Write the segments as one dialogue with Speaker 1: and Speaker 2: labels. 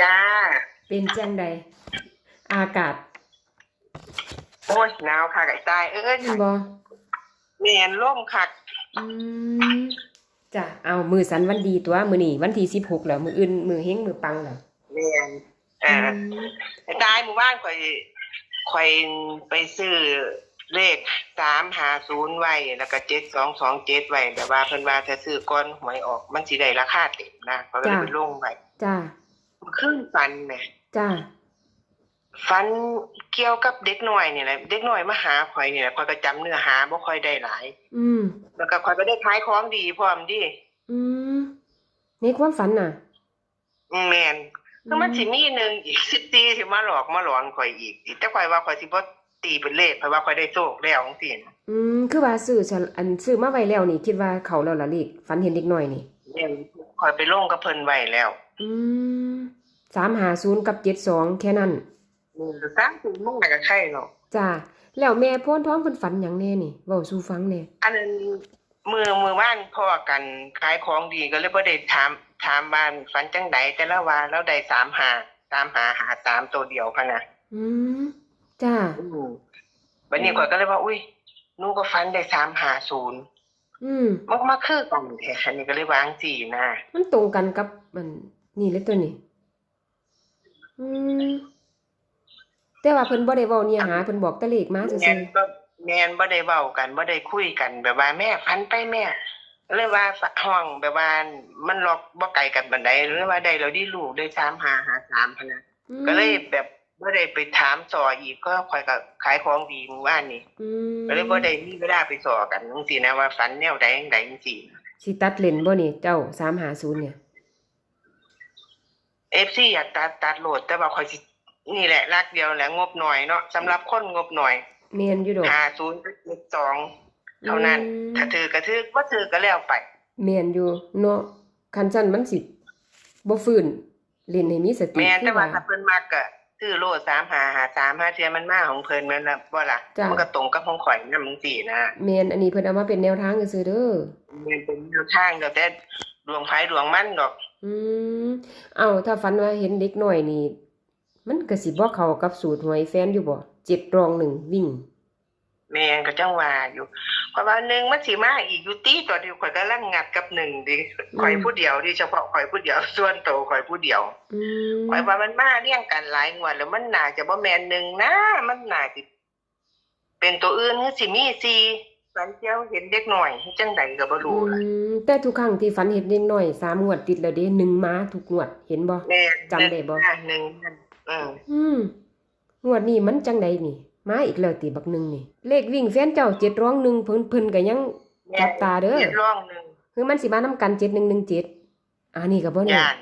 Speaker 1: จ้า
Speaker 2: เป็นจังใดอากาศ
Speaker 1: โอ้ยหนาวค่ะไก่ตายเอ้ย
Speaker 2: เห็นบ่
Speaker 1: แมนร่มคัก
Speaker 2: อืมจ้ะเอามือสันวันดีตัวมือนี่วันที่16แล้วมืออื่นมือเฮงมือปังแล้ว
Speaker 1: แมนอ่า
Speaker 2: อืม
Speaker 1: ไก่ตายหมู่บ้านข่อยข่อยไปซื้อเลขสามหาศูนย์ไว้แล้วก็เจ็ดสองสองเจ็ดไว้แต่ว่าเพิ่นว่าถ้าซื้อก้อนหวยออกมันสิได้ราคาเต็มนะเขาก็เลยไปลงไว้
Speaker 2: จ้า
Speaker 1: ขึ้นฟันแหม
Speaker 2: จ้า
Speaker 1: ฟันเกี่ยวกับเด็กน้อยนี่แหละเด็กน้อยมาหาข่อยนี่แหละข่อยก็จำเนื้อหาบ่ค่อยได้หลาย
Speaker 2: อืม
Speaker 1: แล้วก็ข่อยก็ได้ขายของดีพร้อมดิ
Speaker 2: อืมในความฝันน่ะ
Speaker 1: อืมแม่นคือมันสิมีหนึงอีกสิตีสิมาหลอกมาหลอนข่อยอีกแต่ข่อยว่าข่อยสิบ่ตีเป็นเลขข่อยว่าข่อยได้โชคแล้วจังซี่นะ
Speaker 2: อืมคือว่าซื้อฉะอันซื้อมาไว้แล้วนี่ คิดว่าเขาแล้วล่ะเลขฝันเห็นเด็กน้อยนี่
Speaker 1: แม่นข่อยไปลงกับเพิ่นไว้แล้ว
Speaker 2: อืม 350กับ72แค่นั้น
Speaker 1: อืมสามสิมุ่งก็ใครเนาะ
Speaker 2: จ้าแล้วแม่โพนท้องเพิ่นฝันหยังแน่นี่เว้าสู่ฟังแน่
Speaker 1: อันนั้นมือมือบ้านพ่อกันขายของดีก็เลยบ่ได้ถามถามบ้านฝันจังใดแต่ละว่าเราได้3หา3หาหาสามตัวเดียวพะนะ
Speaker 2: อืมจ้า
Speaker 1: อืมวันนี้ข่อยก็เลยว่า อุ้ยหนูก็ฟันได้สามหาศูนย์
Speaker 2: อืม
Speaker 1: มันมาคือกันแท้อันนี้ก็เลยวางจีนะ
Speaker 2: มันตรงกันกับมันนี่เลยตัวนี้ อืมแต่ว่าเพิ่นบ่ได้เว้าเนื้อหาเพิ่นบอกแต่เลขมาซื่
Speaker 1: แม
Speaker 2: อน
Speaker 1: ก็แมนบ่ได้เว้ากันบ่ได้คุยกันแบบว่าแม่ฟันไปแม่เลยว่าห้องแบบว่ามันล็อกบ่ไกลกันบันไดหรือว่าได้เราได้ลูกได้สามหาหาสามพะนะ
Speaker 2: ๆอืม
Speaker 1: ก็เลยแบบบ่ได้ไปถามสออีกก็ข่อยก็ขายของดีมื้อวานนี่
Speaker 2: อืม
Speaker 1: ก็เลยบ่ได้มีเวลาไปสอกันจังซี่นะว่าฝันแนวใดจังใดจังซี่
Speaker 2: สิตัดเลนบ่นี่เจ้า350เนี่ย
Speaker 1: FC อยากตัดตัดโหลด แต่ว่าข่อยสินี่แหละรักเดียวแหละงบหน่อยเนาะสำหรับคนงบหน่อย
Speaker 2: แม่นอยู่ดอก
Speaker 1: ห้าศูนย์เจ็ดสองเท่านั้น
Speaker 2: อืม
Speaker 1: ถ้าถือกระถือว่าถือก็แล้วไป
Speaker 2: แม่นอยู่เนาะคันซั่นมันสิบ่ฟื้นเล่นให้มีสติ
Speaker 1: แม่นแต่ว่า
Speaker 2: คือ
Speaker 1: ถ้าเพิ่นมักก็ซื้อโลดสามหาหาสามห้าเทียมันมาของเพิ่นแม่นล่ะบ่ล่ะ
Speaker 2: จ้ะ
Speaker 1: มันก็ตรงกับของข่อยนำจังซี่นะ
Speaker 2: แม่นอันนี้เพิ่นเอามาเป็นแนวทางซื่อๆเด้อ
Speaker 1: มันเป็นแนวทางเดี๋ยวแต่ดวงไผดวงมันดอก
Speaker 2: อืมเอ้าถ้าฝันว่าเห็นเด็กน้อยนี่ มันก็สิบ่เข้ากับสูตรหวยแฟนอยู่บ่เจ็ดรองหนึ่งวิ่ง
Speaker 1: แม่นก็จังว่าอยู่ เพราะว่าหนึ่งมันสิมาอีกอยู่ตีตัวเดียวข่อยก็ลังงัดกับหนึ่งดิข่อยผู้เดียวดิเฉพาะข่อยผู้เดียวส่วนโตวข่อยผู้เดียว
Speaker 2: อืม
Speaker 1: ข่อยว่ามันมาเรียงกันหลายงวดแล้วมันน่าจะบ่แม่นหนึ่งนะมันน่าสิเป็นตัวอื่นคือสิมีสี่ ฝันเจียวเห็นเด็กหน่อยจังใดก็บ่รู้
Speaker 2: อื
Speaker 1: ล่ะ
Speaker 2: มแต่ทุกครั้งที่ฝันเห็นเด็กน้อยสามงวดติดแล้วเด้หนึ่งมาทุกงวดเห็นบ่
Speaker 1: แม่
Speaker 2: จำได้บ่
Speaker 1: หนึ่งนั่นอืม
Speaker 2: อืมงวดนี้มันจังใดนี่ มาอีกแล้วติบักหนึ่งนี่ เลขวิ่งแฟนเจ้าเจ็ดร้องหนึ่งเพิ่นเพิ่นก็ยังจับตาเด้อ
Speaker 1: เฮ็ดร่องหนึง
Speaker 2: คือมันสิมานํกัน7117อ่านี่ก็บ่แน่
Speaker 1: ย่าน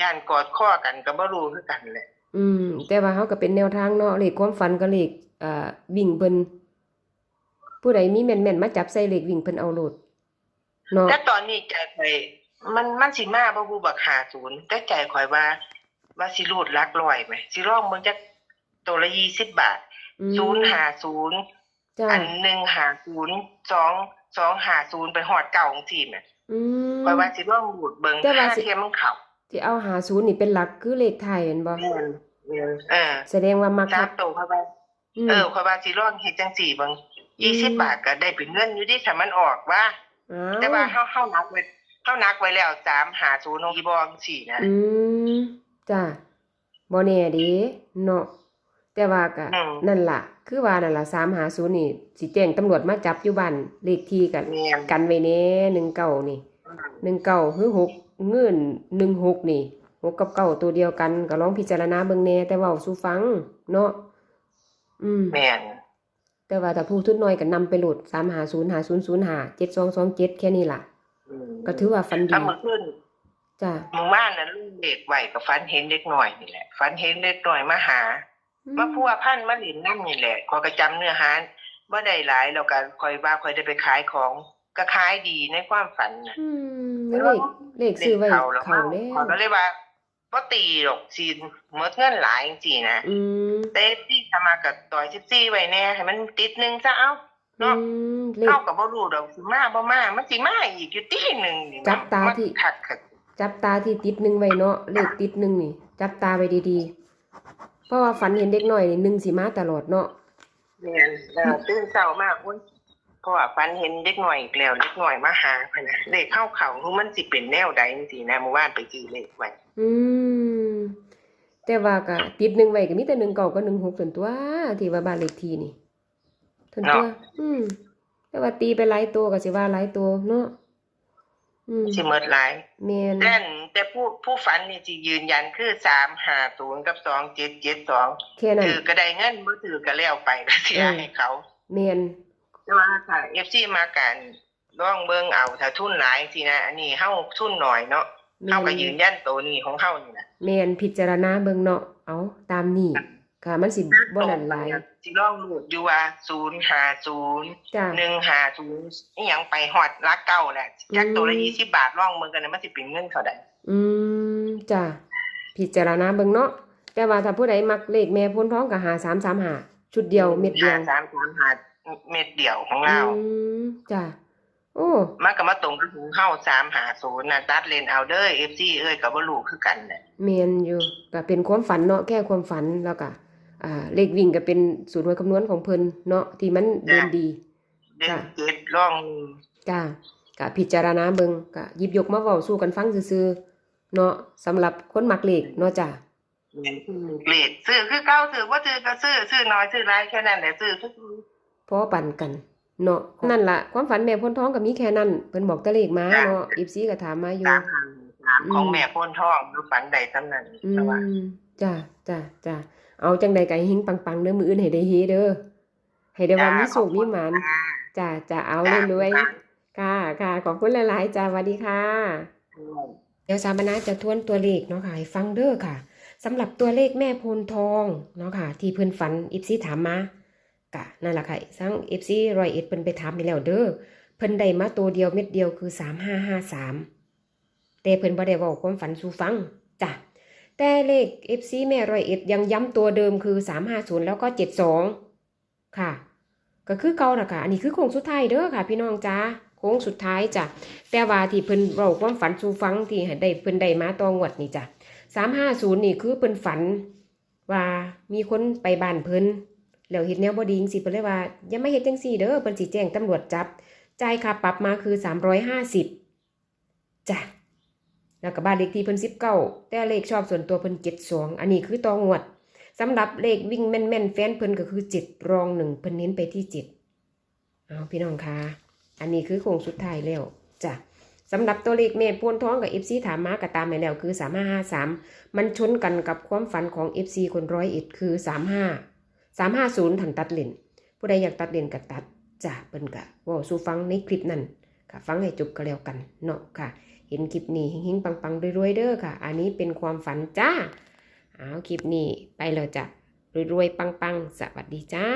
Speaker 1: ย่านกอดข้อกันก็บ่รู้คือกันแหละ
Speaker 2: อืม แต่ว่าเฮาก็เป็นแนวทางเนาะเลขความฝันกับเลขเอ่อวิ่งเพิ่น ผู้ใดมีแม่นๆมาจับใส่เลขวิ่งเพิ่นเอาโลดเนาะ
Speaker 1: แต่ตอนนี้ใจข่อยมันมันสิมาบ่ฮู้บัก50แต่ใจข่อยว่า ว่าสิรูดหลักร้อยไหมสิลองเบิ่งจักตัวละ20บาท
Speaker 2: อืม
Speaker 1: ศูนย์หาศูนย์
Speaker 2: จ้า
Speaker 1: อันหนึ่งหาศูนย์สองสองหาศูนย์ไปหอดเก่าของทีมเนี่ย
Speaker 2: อืม
Speaker 1: คอยว่าสิร่องบูดเบิง
Speaker 2: แต่ว่า
Speaker 1: ห้า
Speaker 2: สิ
Speaker 1: เทียมมันเข่า
Speaker 2: ที่เอา50นี่เป็นหลักคือเลขไทยแม่นบ่
Speaker 1: แม่นแม่นเออ
Speaker 2: แสดงว่ามัก
Speaker 1: สา
Speaker 2: คั
Speaker 1: ม
Speaker 2: ก
Speaker 1: โตเข้าไป
Speaker 2: อืม
Speaker 1: เออคอยว่าสิร่องเฮ็ดจังสี่เบิง
Speaker 2: อื
Speaker 1: ยี่สิบ
Speaker 2: ม
Speaker 1: บาทก็ได้เป็นเงินอยู่ดิถ้ามันออกว่า
Speaker 2: อ้าว
Speaker 1: แต่ว่าเฮาเฮานักไว้เฮานักไว้แล้วสามหาศูนย์ของอีบองสี่นะ
Speaker 2: อืมจ้าบ่แน่เด้เนาะแต่ว่าก็
Speaker 1: อืม
Speaker 2: นั่นล่ะ คือว่านั่นล่ะ350นี่สิแจ้งตำรวจมาจับอยู่บ้านเลขที่กัน
Speaker 1: แม่น
Speaker 2: กันไว้แน่19นี่19คือ6เงิน16นี่6กับ9ตัวเดียวกันก็ลองพิจารณาเบิ่งแหน่แต่เว้าสู่ฟัง เนาะอืม
Speaker 1: แม่น
Speaker 2: แต่ว่าถ้าผู้ทุนน้อยก็นำไปโหลด350 5005 7227แค่นี้ล่ะ
Speaker 1: อืม
Speaker 2: ก็ถือว่าฝันดี
Speaker 1: ถ้ามื้อคืน
Speaker 2: จ้า
Speaker 1: หมู่บ้านนั้นลูกเด็กไว้ก็ฝันเห็นเด็กน้อยนี่แหละฝันเห็นเด็กน้อยมาหามาพัวพันมาหลินนั่นนี่แหละขอยก็จำเนื้อหาว่าได้หลายแล้วก็คอยว่าคอยได้ไปขายของก็ขายดีในความฝันน่ะ
Speaker 2: อืมเลขเลขซื้อไว้
Speaker 1: เขาแล้ว
Speaker 2: เขาแล้
Speaker 1: ขอยวก็เลยว่า บ่ตีหรอกซีนหมดเงินหลายจริงๆนะ
Speaker 2: อืม
Speaker 1: เต้ที่ทำมากับต่อย14ไว้แน่ให้มันติดหนึงซะเอา
Speaker 2: อื
Speaker 1: เนาะ
Speaker 2: มเลข
Speaker 1: เอาก็บ่รู้ดอกสิมาบ่มามันสิมาอีกอยู่ตีหนึงนี่นะ
Speaker 2: จับตาที่
Speaker 1: มันคักคัก
Speaker 2: จับตาที่ติดหนึ่งไว้เนาะเลขติดหนึ่งนี่ จับตาไว้ดีๆ เพราะว่าฝันเห็นเด็กน้อยนี่หนึ่งสิมาตลอดเนาะ
Speaker 1: แม่นเออตื่นเช้ามากโอ้ยเพราะว่าฝันเห็นเด็กหน่อยอีกแล้วเด็กหน่อยมาหาพะนะเลขเข้าเขาคือมันสิเป็นแนวใดจังซี่นะเมื่อวานไปจื้อเลขไว้
Speaker 2: อืม แต่ว่าก็ติดหนึ่งไว้ก็มีแต่หนึ่งเก่าก็หนึ่งหกส่วนตัวที่ว่าบ้านเลขที่นี่ส่วนตัว อืม แต่ว่าตีไปหลายตัวก็สิว่าหลายตัวเนาะอืม
Speaker 1: สิเมิดหลาย
Speaker 2: แม่น
Speaker 1: แต่นแต่ผู้ผู้ฝันนี่สิยืนยันคือ350กับ2772
Speaker 2: แค่นั้น
Speaker 1: ถือก็ได้เงินบ่ถือก็แล้วไปก็เสีย
Speaker 2: เออ
Speaker 1: ให้เขา
Speaker 2: แม่น
Speaker 1: แต่ว่าถ้า FC มากันลองเบิ่งเอาถ้าทุนหลายสินะอันนี้เฮาทุนน้อยเนาะ
Speaker 2: แม่
Speaker 1: เฮานก็ยืนยันตัวนี้ของเฮานี่นะ
Speaker 2: แม่นพิจารณาเบิ่งเนาะเอาตามนี้ค่ะ มันสิบ่นั่นหลาย
Speaker 1: สิลองรูดอยู่ว่า050
Speaker 2: จ้ะ
Speaker 1: 150อีหยังไปฮอดหลักเก้าแหละจักตัวละ
Speaker 2: อืม
Speaker 1: 20บาทลองเบิ่งกันนะมันสิเป็นเงินเท่าใด
Speaker 2: อืมจ้ะพิจารณาเบิ่งเนาะแต่ว่าถ้าผู้ใดมักเลขแม่พ้นท้องก็หา335ชุดเดียวเม็ดเดียว
Speaker 1: 5335เม็ดเดียวของเรา
Speaker 2: อืมจ้ะ โอ้
Speaker 1: มันก็มาตรงกับของเฮา350น่ะตัดเลนเอาเด้อ FC เอ้ยก็บ่รู้คือกันแหละ
Speaker 2: เมียนอยู่ก็เป็นความฝันเนาะแค่ความฝันแล้วก็อ่าเลขวิ่งก็เป็นสูตรหน่วยคำนวณของเพิ่นเนาะที่มันเดินดี
Speaker 1: เด็ก
Speaker 2: จ้ะ
Speaker 1: เจ็ดลอง
Speaker 2: จ้าก็พิจารณาเบิ่งก็หยิบยกมาเว้าสู้กันฟังซื่อๆเนาะสำหรับคนมักเลขเนาะจ้ะ
Speaker 1: เงินเลขซื้อคือเก้าซื้อว่าซื้อก็ซื้อซื้อน้อยซื้อหลายแค่นั้นแหละซื้อทุก
Speaker 2: พอปั่นกัน เนาะนั่นล่ะความฝันแม่พ้นท้องก็มีแค่นั้นเพิ่นบอกแตะเลขมาเนาะอีฟซีก็ถามมาอยู่
Speaker 1: สามพันสามของแม่โพ้นทองดูฝันใดตำนั้น
Speaker 2: อื
Speaker 1: แต่ว่าม
Speaker 2: จ้าจ้าจ้าเอาจังใดก็ให้เฮงปังๆเด้อมื้ออื่นให้ได้เฮเด้อให้ได้ว่ามีสุขมีหมานจ้าจ้าเอารวยๆค่ะค่ะขอบคุณหลายๆจ้าสวัสดีค่ะเดี๋ยวสามนาจะทวนตัวเลขเนาะค่ะให้ฟังเด้อค่ะสำหรับตัวเลขแม่โพนทองเนาะค่ะ ที่เพิ่นฝันอิฟซีถามมา กะนั่นแหละค่ะทั้งอิฟซีรอยเอ็ดเพิ่นไปถามไปแล้วเด้อเพิ่นได้มาตัวเดียวเม็ดเดียวคือสามห้าห้าสามแต่เพิ่นบ่ได้เว้าความฝันสู่ฟังจ้ะแต่เลข FC แม่รอยเอ็ดยังย้ำตัวเดิมคือ350แล้วก็72ค่ะ ก็คือเก่าน่ะค่ะอันนี้คือโค้งสุดท้ายเด้อค่ะ พี่น้องจ้าโค้งสุดท้ายจ้ะแต่ว่าที่เพิ่นเว้าความฝันสู่ฟังที่ได้เพิ่นได้มาตองวดนี่จ้ะ350นี่คือเพิ่นฝันว่ามีคนไปบ้านเพิ่น แล้วเฮ็ดแนวบ่ดีจังซี่เพิ่นเลยว่าอย่ามาเฮ็ดจังซี่เด้อเพิ่นสิแจ้งตำรวจจับจ่ายค่าปรับมาคือ 350จ้ะแล้วก็บ้านเลขที่เพิ่น19แต่เลขชอบส่วนตัวเพิ่น72อันนี้คือตองวดสำหรับเลขวิ่งแม่นๆแฟนเพิ่นก็คือ7รอง1เพิ่นเน้นไปที่7เอาพี่น้องคะอันนี้คือโค้งสุดท้ายแล้วจ้ะสำหรับตัวเลขแม่พวนท้องกับ FC ถามมาก็ตามไปแล้วคือ3553มันชนกันกับความฝันของ FC คนร้อยเอ็ดคือสามห้า 35 350ถันตัดเลนผู้ใดอยากตัดเลนก็ตัดจ้ะเปิ้นกะว่าสู้ฟังในคลิปนั้นค่ะ ฟังให้จบก็แล้วกันเนาะค่ะ เห็นคลิปนี้หิ้งๆปังๆรวยๆเด้อค่ะ อันนี้เป็นความฝันจ้าเอาคลิปนี้ไปแล้วจ้ะรวยๆปังๆ สวัสดีจ้า